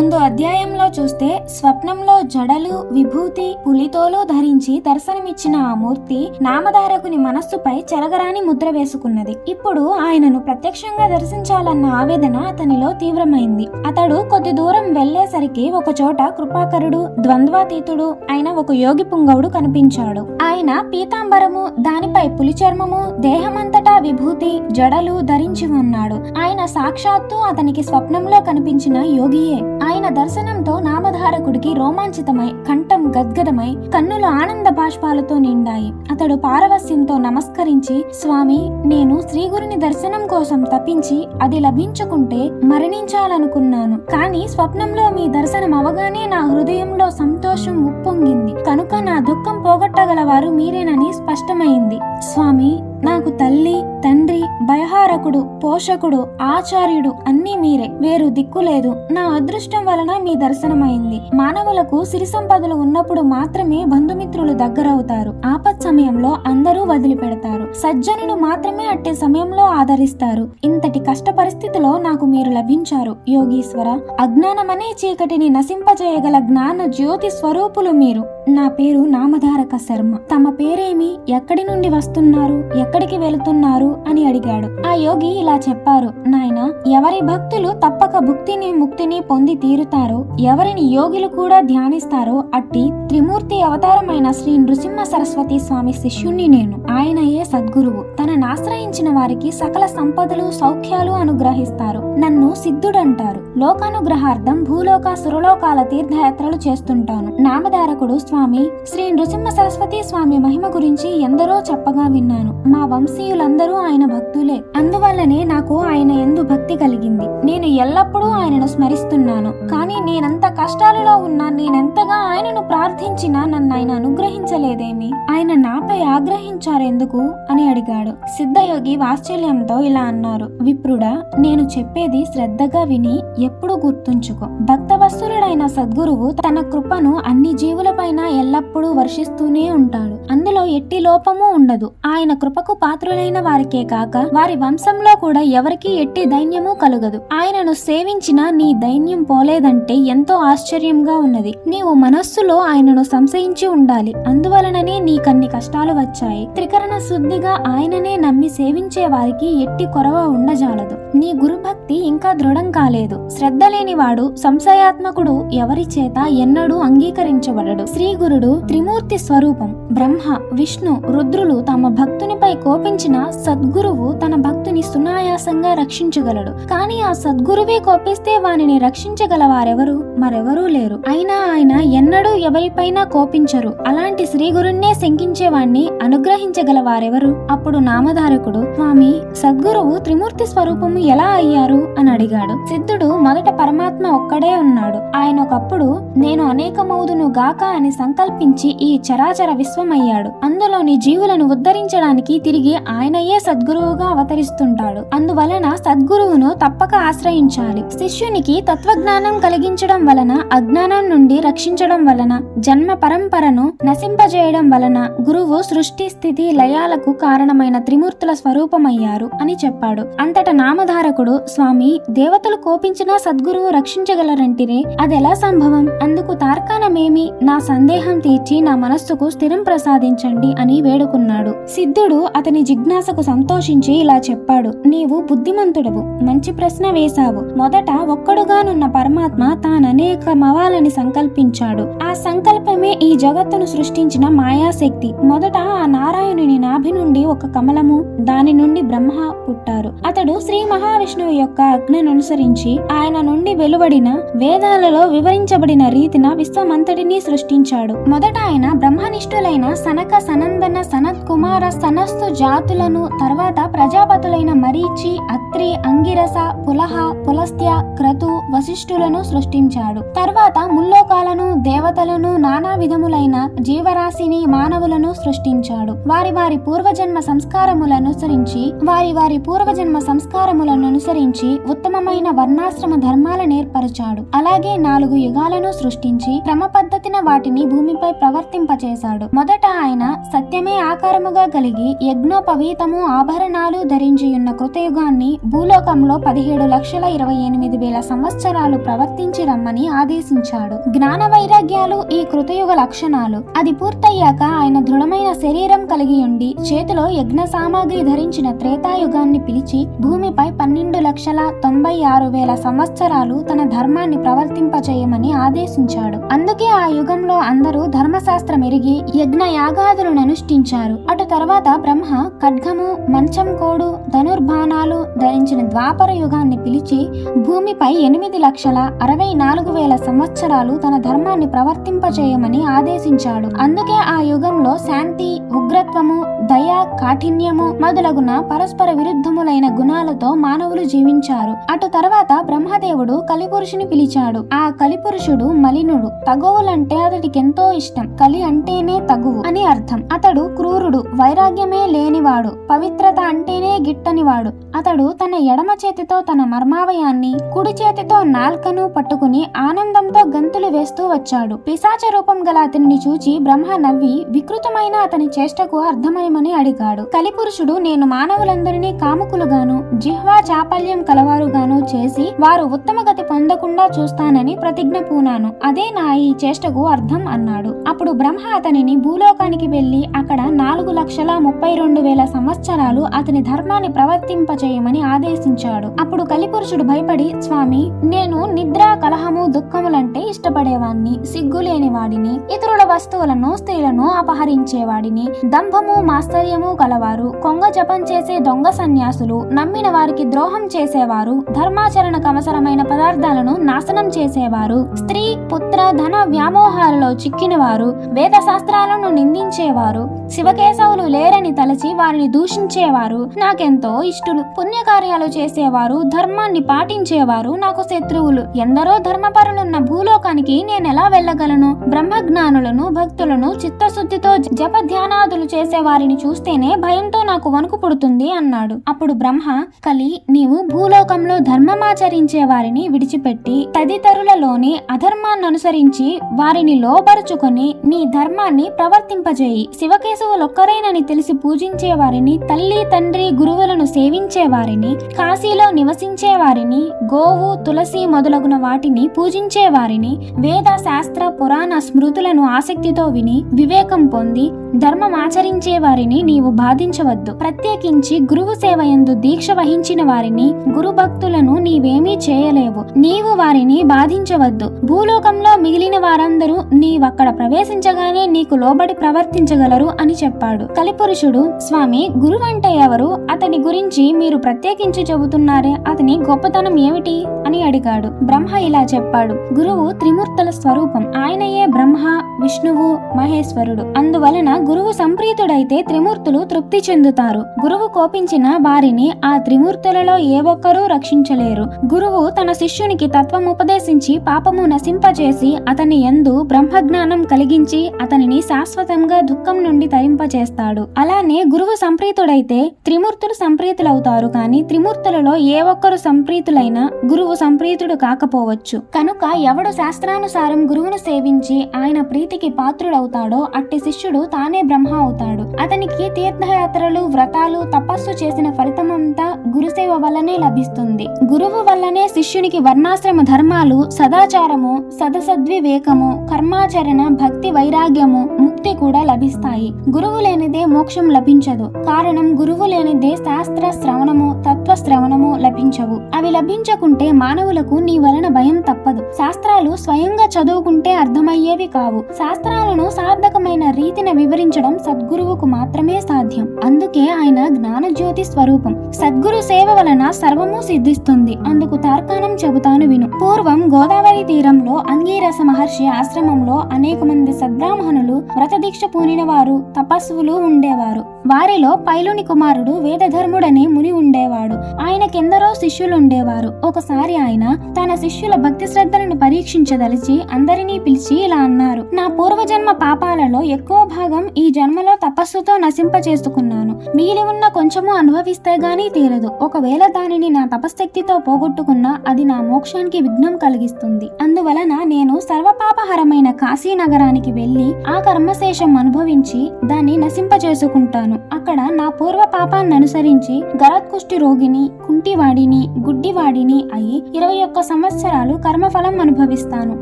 ముందు అధ్యాయంలో చూస్తే స్వప్నంలో జడలు విభూతి పులితోలు ధరించి దర్శనమిచ్చిన ఆ మూర్తి నామధారకుని మనస్సుపై చెరగరాని ముద్ర వేసుకున్నది. ఇప్పుడు ఆయనను ప్రత్యక్షంగా దర్శించాలన్న ఆవేదన అతనిలో తీవ్రమైంది. అతడు కొద్ది దూరం వెళ్ళేసరికి ఒక చోట కృపాకరుడు ద్వంద్వాతీతుడు అయిన ఒక యోగి పుంగవుడు కనిపించాడు. ఆయన పీతాంబరము దానిపై పులి చర్మము దేహమంతటా విభూతి జడలు ధరించి ఉన్నాడు. ఆయన సాక్షాత్తు అతనికి స్వప్నంలో కనిపించిన యోగియే. ఆయన దర్శనంతో నామధారకుడికి రోమాంచితమై కంఠం గద్గదమై కన్నులు ఆనంద బాష్పాలతో నిండాయి. అతడు పారవస్యంతో నమస్కరించి స్వామి నేను శ్రీగురుని దర్శనం కోసం తప్పించి అది లభించుకుంటే మరణించాలనుకున్నాను. కానీ స్వప్నంలో మీ దర్శనం అవగానే నా హృదయంలో సంతోషం ఉప్పొంగింది. కనుక నా దుఃఖం పోగొట్టగలవారు మీరేనని స్పష్టమైంది. స్వామి నాకు తల్లి తండ్రి భయహారకుడు పోషకుడు ఆచార్యుడు అన్నీ మీరే. వేరు దిక్కు లేదు. నా అదృష్టం వలన మీ దర్శనమైంది. మానవులకు సిరి సంపదలు ఉన్నప్పుడు మాత్రమే బంధుమిత్రులు దగ్గరవుతారు. ఆపత్ సమయంలో అందరూ వదిలిపెడతారు. సజ్జనులు మాత్రమే అట్టే సమయంలో ఆదరిస్తారు. ఇంతటి కష్ట పరిస్థితిలో నాకు మీరు లభించారు. యోగీశ్వర అజ్ఞానమనే చీకటిని నశింపజేయగల జ్ఞాన జ్యోతి స్వరూపులు మీరు. నా పేరు నామధారక శర్మ. తమ పేరేమి? ఎక్కడి నుండి వస్తున్నారు? ఎక్కడికి వెళుతున్నారు? అని అడిగాడు. ఆ యోగి ఇలా చెప్పారు నాయన ఎవరి భక్తులు తప్పక భుక్తిని ముక్తిని పొంది తీరుతారో ఎవరిని యోగులు కూడా ధ్యానిస్తారో అట్టి త్రిమూర్తి అవతారమైన శ్రీ నృసింహ సరస్వతి స్వామి శిష్యుణ్ణి నేను. ఆయనయే సద్గురువు. తనను ఆశ్రయించిన వారికి సకల సంపదలు సౌఖ్యాలు అనుగ్రహిస్తారు. నన్ను సిద్ధుడంటారు. లోకానుగ్రహార్థం భూలోక సురలోకాల తీర్థయాత్రలు చేస్తుంటాను. నామధారకుడు స్వామి శ్రీ నృసింహ సరస్వతి స్వామి మహిమ గురించి ఎందరో చెప్పగా విన్నాను. మా వంశీయులందరూ ఆయన భక్తులే. అందువల్లనే నాకు ఆయన ఎందు భక్తి కలిగింది. నేను ఎల్లప్పుడూ ఆయనను స్మరిస్తున్నాను. కానీ నేనంత కష్టాలలో ఉన్నా నేనెంతగా ఆయనను ప్రార్థించినా నన్ను ఆయన అనుగ్రహించలేదేమి? ఆయన నాపై ఆగ్రహించారెందుకు? అని అడిగాడు. సిద్ధయోగి వాత్సల్యంతో ఇలా అన్నారు. విప్రుడా నేను చెప్పేది శ్రద్ధగా విని ఎప్పుడు గుర్తుంచుకో. భక్తవస్తురుడైన సద్గురువు తన కృపను అన్ని జీవులపైన ఎల్లప్పుడూ వర్షిస్తూనే ఉంటాడు. అందులో ఎట్టి లోపము ఉండదు. ఆయన కృపకు పాత్రులైన వారికి కాక వారి వంశంలో కూడా ఎవరికీ ఎట్టి దైన్యము కలుగదు. ఆయనను సేవించిన నీ దైన్యం పోలేదంటే ఎంతో ఆశ్చర్యంగా ఉన్నది. నీవు మనస్సులో ఆయనను సంశయించి ఉండాలి. అందువలననే నీకన్ని కష్టాలు వచ్చాయి. త్రికరణ శుద్ధిగా ఆయననే నమ్మి సేవించే వారికి ఎట్టి కొరవ ఉండజాలదు. నీ గురుభక్తి ఇంకా దృఢం కాలేదు. శ్రద్ధ లేనివాడు సంశయాత్మకుడు ఎవరి చేత ఎన్నడూ అంగీకరించబడడు. శ్రీ గురుడు త్రిమూర్తి స్వరూపం బ్రహ్మ విష్ణు రుద్రులు తమ భక్తునిపై కోపించిన సత్ సద్గురువు తన భక్తుని సునాయాసంగా రక్షించగలడు. కానీ ఆ సద్గురువే కోపిస్తే వానిని రక్షించగల వారెవరు మరెవరూ లేరు. అయినా ఆయన ఎన్నడూ ఎవరిపైనా కోపించరు. అలాంటి శ్రీ గురున్నే శంకించేవాణ్ణి అనుగ్రహించగల వారెవరు అప్పుడు నామధారకుడు స్వామి సద్గురువు త్రిమూర్తి స్వరూపము ఎలా అయ్యారు? అని అడిగాడు. సిద్ధుడు మొదట పరమాత్మ ఒక్కడే ఉన్నాడు. ఆయన ఒకప్పుడు నేను అనేకమౌదును గాక అని సంకల్పించి ఈ చరాచర విశ్వమయ్యాడు. అందులోని జీవులను ఉద్ధరించడానికి తిరిగి ఆయనయే సద్గురువుగా అవతరిస్తుంటాడు. అందువలన సద్గురువును తప్పక ఆశ్రయించాలి. శిష్యునికి తత్వజ్ఞానం కలిగించడం వలన అజ్ఞానం నుండి రక్షించడం వలన జన్మ పరంపరను నశింపజేయడం వలన గురువు సృష్టి స్థితి లయాలకు కారణమైన త్రిమూర్తుల స్వరూపమయ్యారు అని చెప్పాడు. అంతట నామధారకుడు స్వామి దేవతలు కోపించినా సద్గురువు రక్షించగలరంటిరే అదెలా సంభవం? అందుకు తార్కాణమేమి? నా సందేహం తీర్చి నా మనస్సుకు స్థిరం ప్రసాదించండి అని వేడుకున్నాడు. సిద్ధుడు అతని జిజ్ఞాసకు సంతోషించి ఇలా చెప్పాడు. నీవు బుద్ధిమంతుడవు మంచి ప్రశ్న వేశావు. మొదట ఒక్కడుగానున్న పరమాత్మ తాననేకమవాలని సంకల్పించాడు. ఆ సంకల్పమే ఈ జగత్తును సృష్టించిన మాయాశక్తి. మొదట ఆ నారాయణుని నాభి నుండి ఒక కమలము దాని నుండి బ్రహ్మ పుట్టారు. అతడు శ్రీ మహావిష్ణువు యొక్క ఆజ్ఞను అనుసరించి ఆయన నుండి వెలువడిన వేదాలలో వివరించబడిన రీతిన విశ్వమంతటిని సృష్టించాడు. మొదట ఆయన బ్రహ్మనిష్ఠులైన సనక సనందన సనత్ కుమార సనస్తు జాతులను తర్వాత ప్రజాపతులైన మరీచి అత్రి అంగిరస పులహ పులస్త్య క్రతు వశిష్ఠులను సృష్టించాడు. తర్వాత ముల్లోకాలను దేవతలను నానా విధములైన జీవరాశిని మానవులను సృష్టించాడు. వారి వారి పూర్వజన్మ సంస్కారములను అనుసరించి వారి వారి పూర్వజన్మ సంస్కారములను అనుసరించి ఉత్తమమైన వర్ణాశ్రమ ధర్మాలను నేర్పరచాడు అలాగే నాలుగు యుగాలను సృష్టించి క్రమ పద్ధతిన వాటిని భూమిపై ప్రవర్తింపచేశాడు. మొదట ఆయన సత్యమే ఆకారముగా కలిగి యజ్ఞోపవీతము ఆభరణాలు ధరించియున్న కృతయుగాన్ని భూలోకంలో పదిహేడు లక్షల ఇరవై ఎనిమిది వేల సంవత్సరాలు ప్రవర్తించి రమ్మని ఆదేశించాడు. జ్ఞాన వైరాగ్యాలు ఈ కృతయుగ లక్షణాలు. అది పూర్తయ్యాక ఆయన దృఢమైన శరీరం కలిగి ఉండి చేతిలో యజ్ఞ సామాగ్రి ధరించిన త్రేతాయుగాన్ని పిలిచి భూమిపై పన్నెండు లక్షల తొంభై ఆరు వేల సంవత్సరాలు తన ధర్మాన్ని ప్రవర్తింపచేయమని ఆదేశించాడు. అందుకే ఆ యుగంలో అందరూ ధర్మశాస్త్రం ఎరిగి యజ్ఞ యాగాదులను అనుష్ఠించారు. అటు తర్వాత బ్రహ్మ ఖడ్గము మంచం కోడు ధనుర్బాణాలు ధరించిన ద్వాపర యుగాన్ని పిలిచి భూమిపై ఎనిమిది లక్షల అరవై నాలుగు వేల సంవత్సరాలు తన ధర్మాన్ని ప్రవర్తింపజేయమని ఆదేశించాడు. అందుకే ఆ యుగంలో శాంతి ఉగ్రత్వము దయ కాఠిన్యము మొదలగున పరస్పర విరుద్ధములైన గుణాలతో మానవులు జీవించారు. అటు తర్వాత బ్రహ్మదేవుడు కలిపురుషుని పిలిచాడు. ఆ కలిపురుషుడు మలినుడు. తగువులంటే అతడికెంతో ఇష్టం. కలి అంటేనే తగువు అని అర్థం. అతడు క్రూరుడు వైరాగ్యమే లేనివాడు. పవిత్రత అంటేనే గిట్టనివాడు. అతడు తన ఎడమ చేతితో తన మర్మావయాన్ని కుడి చేతితో నాల్కను పట్టుకుని ఆనందంతో గంతులు వేస్తూ వచ్చాడు. పిశాచ రూపం గల అతనిని చూచి బ్రహ్మ నవ్వి వికృతమైన అతని చేష్టకు అర్థమయమని అడిగాడు. కలిపురుషుడు నేను మానవులందరినీ కాముకులుగాను జిహ్వా చాపల్యం కలవారుగాను చేసి వారు ఉత్తమ గతి పొందకుండా చూస్తానని ప్రతిజ్ఞ పూనాను. అదే నా ఈ చేష్టకు అర్థం అన్నాడు. అప్పుడు బ్రహ్మ అతనిని భూలోకానికి వెళ్ళి అక్కడ నాలుగు లక్షల ముప్పై రెండు వేల సంవత్సరాలు అతని ధర్మాన్ని ప్రవర్తింపచేయమని ఆదేశించాడు. అప్పుడు కలిపురుషుడు భయపడి స్వామి నేను నిద్ర కలహము దుఃఖములంటే ఇష్టపడేవాణ్ణి సిగ్గులేని వాడిని ఇతరుల వస్తువులను స్త్రీలను అపహరించేవాడిని దంభము మాస్తర్యము కలవారు కొంగ జపం చేసే దొంగ సన్యాసులు. నమ్మిన వారికి ద్రోహం చేసేవారు. ధర్మాచరణకు అవసరమైన పదార్థాలను నాశనం చేసేవారు. స్త్రీ పుత్ర ధన వ్యామోహాలలో చిక్కినవారు. వేద శాస్త్రాలను నిందించేవారు. శివకేశవులు లేరని తలచి వారిని దూషించేవారు. నాకెంతో ఇష్టులు. పుణ్యకార్యాలు చేసేవారు. ధర్మాన్ని పాటించేవారు. నాకు శత్రువులు. ఎందరో ధర్మపరులున్న భూలోకానికి నేనెలా వెళ్ళగలను? బ్రహ్మజ్ఞానులను భక్తులను చిత్తశుద్ధితో జప ధ్యానాదులు చేసే వారిని చూస్తేనే భయంతో నాకు వణుకు పుడుతుంది అన్నాడు. అప్పుడు బ్రహ్మ కలి నీవు భూలోకంలో ధర్మమాచరించే వారిని విడిచిపెట్టి తదితరులలోని అధర్మాన్ని అనుసరించి వారిని లోపరుచుకొని నీ ధర్మాన్ని ప్రవర్తింపజేయి. శివకేశవులొక్కరేనని తెలిసి పూజించే వారిని తల్లి తండ్రి గురువులను సేవించే వారిని కాశీలో నివసించే వారిని గోవు తులసి మొదలగున వాటిని పూజించే వారిని వేద శాస్త్ర పురాణ స్మృతులను ఆసక్తితో విని వివేకం పొంది ధర్మం ఆచరించే వారిని నీవు బాధించవద్దు. ప్రత్యేకించి గురువు సేవ యందు దీక్ష వహించిన వారిని గురు భక్తులను నీవేమీ చేయలేవు. నీవు వారిని బాధించవద్దు. భూలోకంలో మిగిలిన వారందరూ నీవక్కడ ప్రవేశించగానే నీకు లోబడి ప్రవర్తించగలరు అని చెప్పాడు. కలిపురుషుడు స్వామి గురువు అంటే ఎవరు? అతని గురించి మీరు ప్రత్యేకించి చెబుతున్నారే. అతని గొప్పతనం ఏమిటి? అని అడిగాడు. బ్రహ్మ ఇలా చెప్పాడు. గురువు త్రిమూర్తుల స్వరూపం. ఆయనయే బ్రహ్మ విష్ణువు మహేశ్వరుడు. అందువలన గురువు సంప్రీతుడైతే త్రిమూర్తులు తృప్తి చెందుతారు. గురువు కోపించిన వారిని ఆ త్రిమూర్తులలో ఏ ఒక్కరూ రక్షించలేరు. గురువు తన శిష్యునికి తత్వం ఉపదేశించి పాపము నశింపచేసి అతని ఎందు బ్రహ్మజ్ఞానం కలిగించి అతనిని శాశ్వతంగా దుఃఖం నుండి తరింపచేస్తాడు అలానే గురువు సంప్రీతుడైతే త్రిమూర్తులు సంప్రీతులవుతారు కానీ త్రిమూర్తులలో ఏ ఒక్కరు సంప్రీతులైనా గురువు సంప్రీతుడు కాకపోవచ్చు. కనుక ఎవడు శాస్త్రానుసారం గురువును సేవించి ఆయన ప్రీతికి పాత్రుడవుతాడో అట్టి శిష్యుడు తాను బ్రహ్మ అవుతాడు. అతనికి తీర్థయాత్రలు వ్రతాలు తపస్సు చేసిన ఫలితమంతా గురుసేవ వల్లనే లభిస్తుంది. గురువు వల్లనే శిష్యునికి వర్ణాశ్రమ ధర్మాలు సదాచారము సదసద్వివేకము కర్మాచరణ భక్తి వైరాగ్యము ముక్తి కూడా లభిస్తాయి. గురువు లేనిదే మోక్షం లభించదు. కారణం గురువు లేనిదే శాస్త్ర శ్రవణము తత్వ శ్రవణము లభించవు. అవి లభించకుంటే మానవులకు నీ వలన భయం తప్పదు. శాస్త్రాలు స్వయంగా చదువుకుంటే అర్థమయ్యేవి కావు. శాస్త్రాలను సార్థకమైన రీతిని వివరించడం సద్గురువుకు మాత్రమే సాధ్యం. అందుకే ఆయన జ్ఞానజ్యోతి స్వరూపం. సద్గురు సేవ వలన సర్వము సిద్ధిస్తుంది. అందుకు తార్కాణం చెబుతాను విను. పూర్వం గోదావరి తీరంలో అంగీరస మహర్షి ఆశ్రమంలో అనేక మంది సద్బ్రాహ్మణులు వ్రతదీక్ష పూనిన వారు తపస్సులు ఉండేవారు. వారిలో పైలుని కుమారుడు వేదధర్ముడనే ముని ఉండేవాడు. ఆయనకెందరో శిష్యులు ఉండేవారు ఒకసారి ఆయన తన శిష్యుల భక్తి శ్రద్ధలను పరీక్షించదలిచి అందరినీ పిలిచి ఇలా అన్నారు. నా పూర్వజన్మ పాపాలలో ఎక్కువ భాగం ఈ జన్మలో తపస్సుతో నశింప చేసుకున్నాను మిగిలి ఉన్న కొంచెము అనుభవిస్తే గానీ తీరదు. ఒకవేళ దానిని నా తపశక్తితో పోగొట్టుకున్నా అది నా మోక్షానికి విఘ్నం కలిగిస్తుంది. అందువలన నేను సర్వపాపహరమైన కాశీ నగరానికి వెళ్ళి ఆ కర్మశేషం అనుభవించి దాన్ని నశింప చేసుకుంటాను అక్కడ నా పూర్వ పాపాన్ని అనుసరించి గరత్కుష్టి రోగిని కుంటివాడిని గుడ్డివాడిని అయి ఇరవై ఒక్క సంవత్సరాలు కర్మఫలం అనుభవిస్తాను.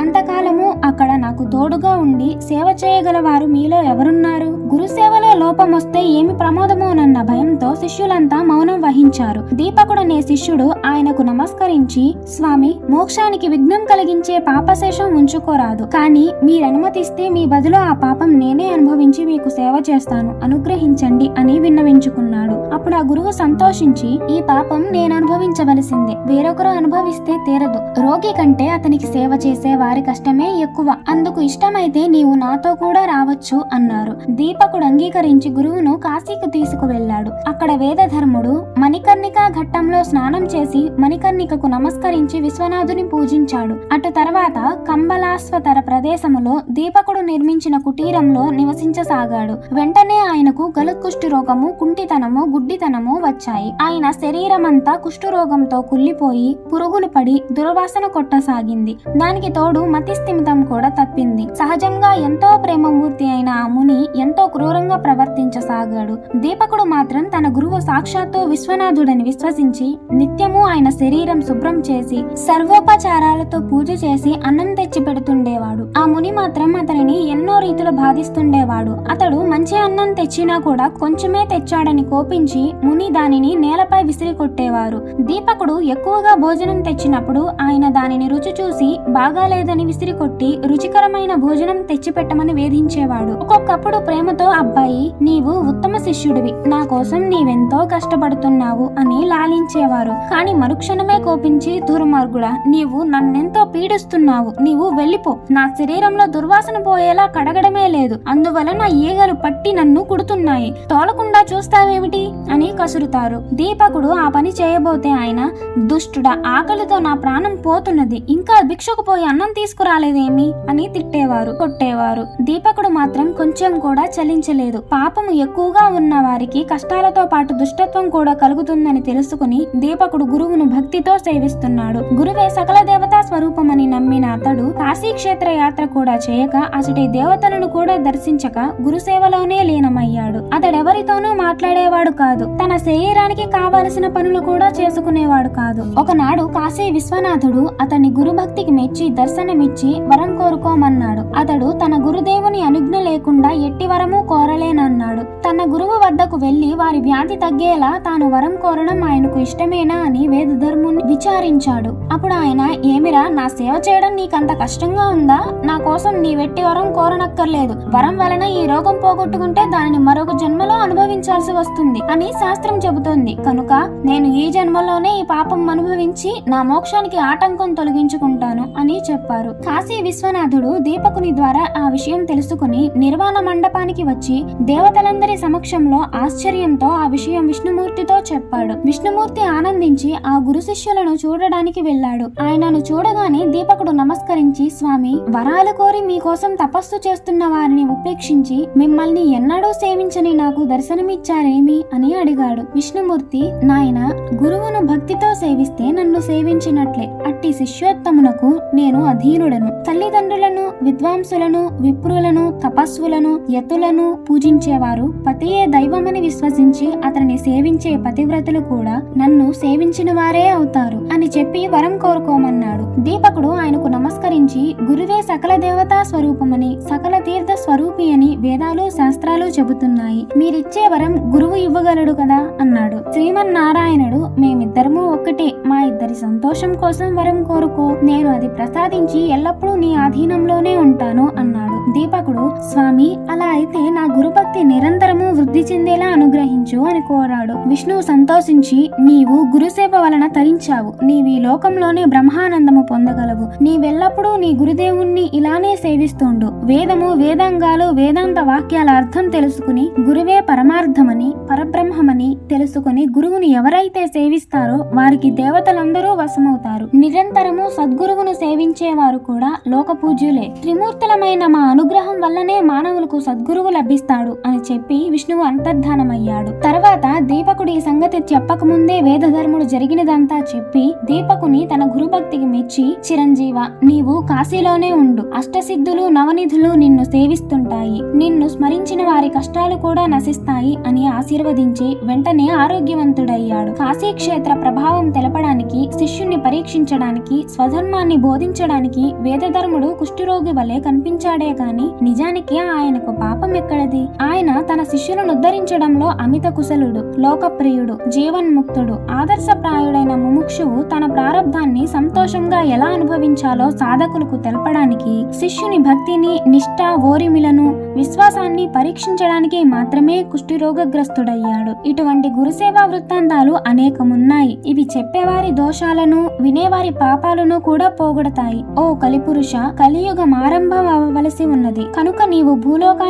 అంతకాలము అక్కడ నాకు తోడుగా ఉండి సేవ చేయగల వారు మీలో ఎవరున్నారు గురు గురుసేవలో లోపం వస్తే ఏమి ప్రమాదమోనన్న భయంతో శిష్యులంతా మౌనం వహించారు. దీపకుడనే శిష్యుడు ఆయనకు నమస్కరించి స్వామి మోక్షానికి విఘ్నం కలిగించే పాపశేషం ఉంచుకోరాదు. కానీ మీరనుమతిస్తే మీ బదులు ఆ పాపం నేనే అనుభవించి మీకు సేవ చేస్తాను. అనుగ్రహించండి అని విన్నవించుకున్నాడు. అప్పుడు ఆ గురువు సంతోషించి ఈ పాపం నేను అనుభవించవలసిందే. వేరొకరు అనుభవిస్తే తీరదు. రోగి కంటే అతనికి సేవ చేసే వారి కష్టమే ఎక్కువ. అందుకు ఇష్టమైతే నీవు నాతో కూడా రావచ్చు అన్నారు. దీపకుడు అంగీకరించి గురువును కాశీకి తీసుకువెళ్ళాడు. అక్కడ వేదధర్ముడు మణికర్ణికా ఘట్టంలో స్నానం చేసి మణికర్ణికకు నమస్కరించి విశ్వనాథుని పూజించాడు. అటు తర్వాత కంబలాస్వతర ప్రదేశములో దీపకుడు నిర్మించిన కుటీరంలో నివసించసాగాడు. వెంటనే ఆయనకు గలుత్కుష్టి రోగము కుంటితనము గుడ్డితనము వచ్చాయి. ఆయన శరీరమంతా కుష్ఠరోగంతో కుళ్ళిపోయి పురుగులు పడి దుర్వాసన కొట్టసాగింది. దానికి తోడు మతిస్థిమితం కూడా తప్పింది. సహజంగా ఎంతో ప్రేమమూర్తి అయిన ఆ ముని ఎంతో క్రూరంగా ప్రవర్తించసాగాడు. దీపకుడు మాత్రం తన గురువు సాక్షాత్తు విశ్వనాథుడని విశ్వసించి నిత్యము ఆయన శరీరం శుభ్రం చేసి సర్వోపచారాలతో పూజ చేసి అన్నం తెచ్చి పెడుతుండేవాడు. ఆ ముని మాత్రం అతనిని ఎన్నో రీతులు బాధిస్తుండేవాడు. అతడు మంచి అన్నం తెచ్చినా కూడా కొంచెమే తెచ్చాడని కోపించి ముని దానిని నేలపై విసిరి కొట్టేవారు. దీపకుడు ఎక్కువగా భోజనం తెచ్చినప్పుడు ఆయన దానిని రుచి చూసి బాగాలేదని విసిరి కొట్టి రుచికరమైన భోజనం తెచ్చిపెట్టమని వేధించేవాడు. ఒక్కొక్కప్పుడు ప్రేమతో అబ్బాయి నీవు ఉత్తమ శిష్యుడివి. నా కోసం నీవెంతో కష్టపడుతున్నావు అని లాలించేవారు. కాని మరుక్షణమే కోపించి దుర్మార్గుడా నీవు నన్నెంతో పీడిస్తున్నావు. నీవు వెళ్ళిపో. నా శరీరంలో దుర్వాసన పోయేలా కడగడమే లేదు. అందువలన ఈగలు పట్టి నన్ను కుడుతున్నాయి. తోలకుండా చూస్తావేమిటి? అని కసురుతారు. దీపకుడు ఆ పని చేయబోతే ఆయన దుష్టుడా ఆకలితో నా ప్రాణం పోతున్నది. ఇంకా భిక్షకు పోయి అన్నం తీసుకురాలేదేమి? అని తిట్టేవారు. కొట్టేవారు. దీపకుడు మాత్రం కొంచెం కూడా కూడా చలించలేదు. పాపము ఎక్కువగా ఉన్న వారికి కష్టాలతో పాటు దుష్టత్వం కూడా కలుగుతుందని తెలుసుకుని దీపకుడు గురువును భక్తితో సేవిస్తున్నాడు. గురువే సకల దేవతా స్వరూపమని నమ్మిన అతడు కాశీ క్షేత్ర యాత్ర కూడా చేయక అసటి దేవతలను కూడా దర్శించక గురుసేవలోనే లీనమయ్యాడు. అతడెవరితోనూ మాట్లాడేవాడు కాదు. తన శరీరానికి కావలసిన పనులు కూడా చేసుకునేవాడు కాదు. ఒకనాడు కాశీ విశ్వనాథుడు అతని గురుభక్తికి మెచ్చి దర్శనమిచ్చి వరం కోరుకోమన్నాడు. అతడు తన గురుదేవుని అనుజ్ఞ లేకుండా ఎట్టి ఎట్టి వరము కోరలేనన్నాడు. తన గురువు వద్దకు వెళ్ళి వారి వ్యాధి తగ్గేలా తాను వరం కోరడం ఆయనకు ఇష్టమేనా అని వేదధర్ముని విచారించాడు. అప్పుడు ఆయన ఏమిరా నా సేవ చేయడం నీకంత కష్టంగా ఉందా? నా కోసం నీ వెట్టి వరం కోరనక్కర్లేదు. వరం వలన ఈ రోగం పోగొట్టుకుంటే దానిని మరొక జన్మలో అనుభవించాల్సి వస్తుంది అని శాస్త్రం చెబుతోంది. కనుక నేను ఈ జన్మలోనే ఈ పాపం అనుభవించి నా మోక్షానికి ఆటంకం తొలగించుకుంటాను అని చెప్పారు. కాశీ విశ్వనాథుడు దీపకుని ద్వారా ఆ విషయం తెలుసుకుని నిర్వాణ మండపానికి వచ్చి దేవతలందరి సమక్షంలో ఆశ్చర్యంతో ఆ విషయం విష్ణుమూర్తితో చెప్పాడు. విష్ణుమూర్తి ఆనందించి ఆ గురు శిష్యులను చూడడానికి వెళ్ళాడు. ఆయనను చూడగానే దీపకుడు నమస్కరించి స్వామి వరాలు కోరి మీకోసం తపస్సు చేస్తున్న వారిని ఉపేక్షించి మిమ్మల్ని ఎన్నడూ సేవించని నాకు దర్శనమిచ్చారేమి? అని అడిగాడు. విష్ణుమూర్తి నాయన గురువును భక్తితో సేవిస్తే నన్ను సేవించినట్లే. అట్టి శిష్యోత్తమునకు నేను అధీనుడను. తల్లిదండ్రులను విద్వాంసులను విప్రులను తపస్సులను యతులను పూజించేవారు. పతియే దైవమని విశ్వసించి అతనిని సేవించే పతివ్రతులు కూడా నన్ను సేవించిన వారే అవుతారు అని చెప్పి వరం కోరుకోమన్నాడు. దీపకుడు ఆయనకు నమస్కరించి గురువే సకల దేవతా స్వరూపమని సకల తీర్థ స్వరూపి అని వేదాలు శాస్త్రాలు చెబుతున్నాయి. మీరిచ్చే వరం గురువు ఇవ్వగలడు కదా అన్నాడు. శ్రీమన్నారాయణుడు మేమిద్దరము ఒక్కటే. మా ఇద్దరి సంతోషం కోసం వరం కోరుకో. నేను అది ప్రసాదించి ఎల్లప్పుడూ నీ ఆధీనంలోనే ఉంటాను అన్నాడు. దీపకుడు స్వామి అలా అలా అయితే నా గురుభక్తి నిరంతరము వృద్ధి చెందేలా అనుగ్రహించు అని కోరాడు. విష్ణువు సంతోషించి నీవు గురుసేవ వలన తరించావు. నీవి లోకంలోనే బ్రహ్మానందము పొందగలవు. నీవెల్లప్పుడూ నీ గురుదేవుణ్ణి ఇలానే సేవిస్తుండు. వేదము వేదాంగాలు వేదాంత వాక్యాల అర్థం తెలుసుకుని గురువే పరమార్థమని పరబ్రహ్మమని తెలుసుకుని గురువుని ఎవరైతే సేవిస్తారో వారికి దేవతలందరూ వశమవుతారు. నిరంతరము సద్గురువును సేవించేవారు కూడా లోక పూజ్యులే త్రిమూర్తులమైన మా అనుగ్రహం వల్లనే మానవులకు సద్గురువు లభిస్తాడు అని చెప్పి విష్ణువు అంతర్ధానమయ్యాడు. తర్వాత దీపకుడు ఈ సంగతి చెప్పకముందే వేదధర్ముడు జరిగినదంతా చెప్పి దీపకుని తన గురుభక్తికి మెచ్చి చిరంజీవ నీవు కాశీలోనే ఉండు. అష్టసిద్ధులు నవనిధులు నిన్ను సేవిస్తుంటాయి. నిన్ను స్మరించిన వారి కష్టాలు కూడా నశిస్తాయి అని ఆశీర్వదించి వెంటనే ఆరోగ్యవంతుడయ్యాడు. కాశీ క్షేత్ర ప్రభావం తెలపడానికి శిష్యుణ్ణి పరీక్షించడానికి స్వధర్మాన్ని బోధించడానికి వేదధర్ముడు కుష్ఠరోగి వలె కనిపించాడే కాని నిజానికి ఆయనకు పాపం ఎక్కడది? ఆయన తన శిష్యులను ఉద్ధరించడంలో అమిత కుశలుడు లోకప్రియుడు జీవన్ముక్తుడు ఆదర్శప్రాయుడైన ముముక్షువు తన ప్రారంధాన్ని సంతోషంగా ఎలా అనుభవించాలో సాధకులకు తెలపడానికి శిష్యుని భక్తిని నిష్ఠ ఓరిమిలను విశ్వాసాన్ని పరీక్షించడానికి మాత్రమే కుష్ఠిరోగ్రస్తుడయ్యాడు ఇటువంటి గురుసేవా వృత్తాంతాలు అనేకమున్నాయి. ఇవి చెప్పేవారి దోషాలను వినేవారి పాపాలను కూడా పోగొడతాయి. ఓ కలిపురుష కలియుగం ఆరంభం అవ్వవలసి ఉన్నది. కనుక నీవు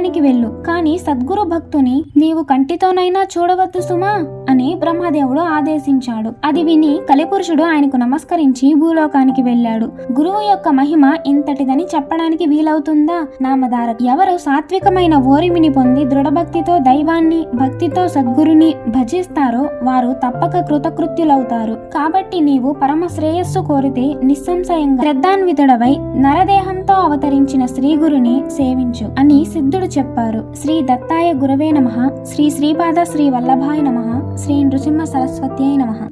భూలోకానికి వెళ్ళు. కాని సద్గురు భక్తుని నీవు కంటితోనైనా చూడవద్దు సుమా అని బ్రహ్మదేవుడు ఆదేశించాడు. అది విని కలిపురుషుడు ఆయనకు నమస్కరించి భూలోకానికి వెళ్ళాడు. గురువు యొక్క మహిమ ఇంతటిదని చెప్పడానికి వీలవుతుందా? నామధార ఎవరు సాత్వికమైన ఓరిమిని పొంది దృఢభక్తితో దైవాన్ని భక్తితో సద్గురుని భజిస్తారో వారు తప్పక కృతకృత్యులవుతారు. కాబట్టి నీవు పరమ శ్రేయస్సు కోరితే నిస్సంశయంగా శ్రద్ధాన్వితుడవై నరదేహంతో అవతరించిన శ్రీగురుని సేవించు అని సిద్ధుడు చెప్పారు. శ్రీ దత్తాయ గురవే నమ. శ్రీ శ్రీపాద శ్రీ వల్లభాయ నమ. శ్రీ నృసింహ సరస్వత్యై నమ.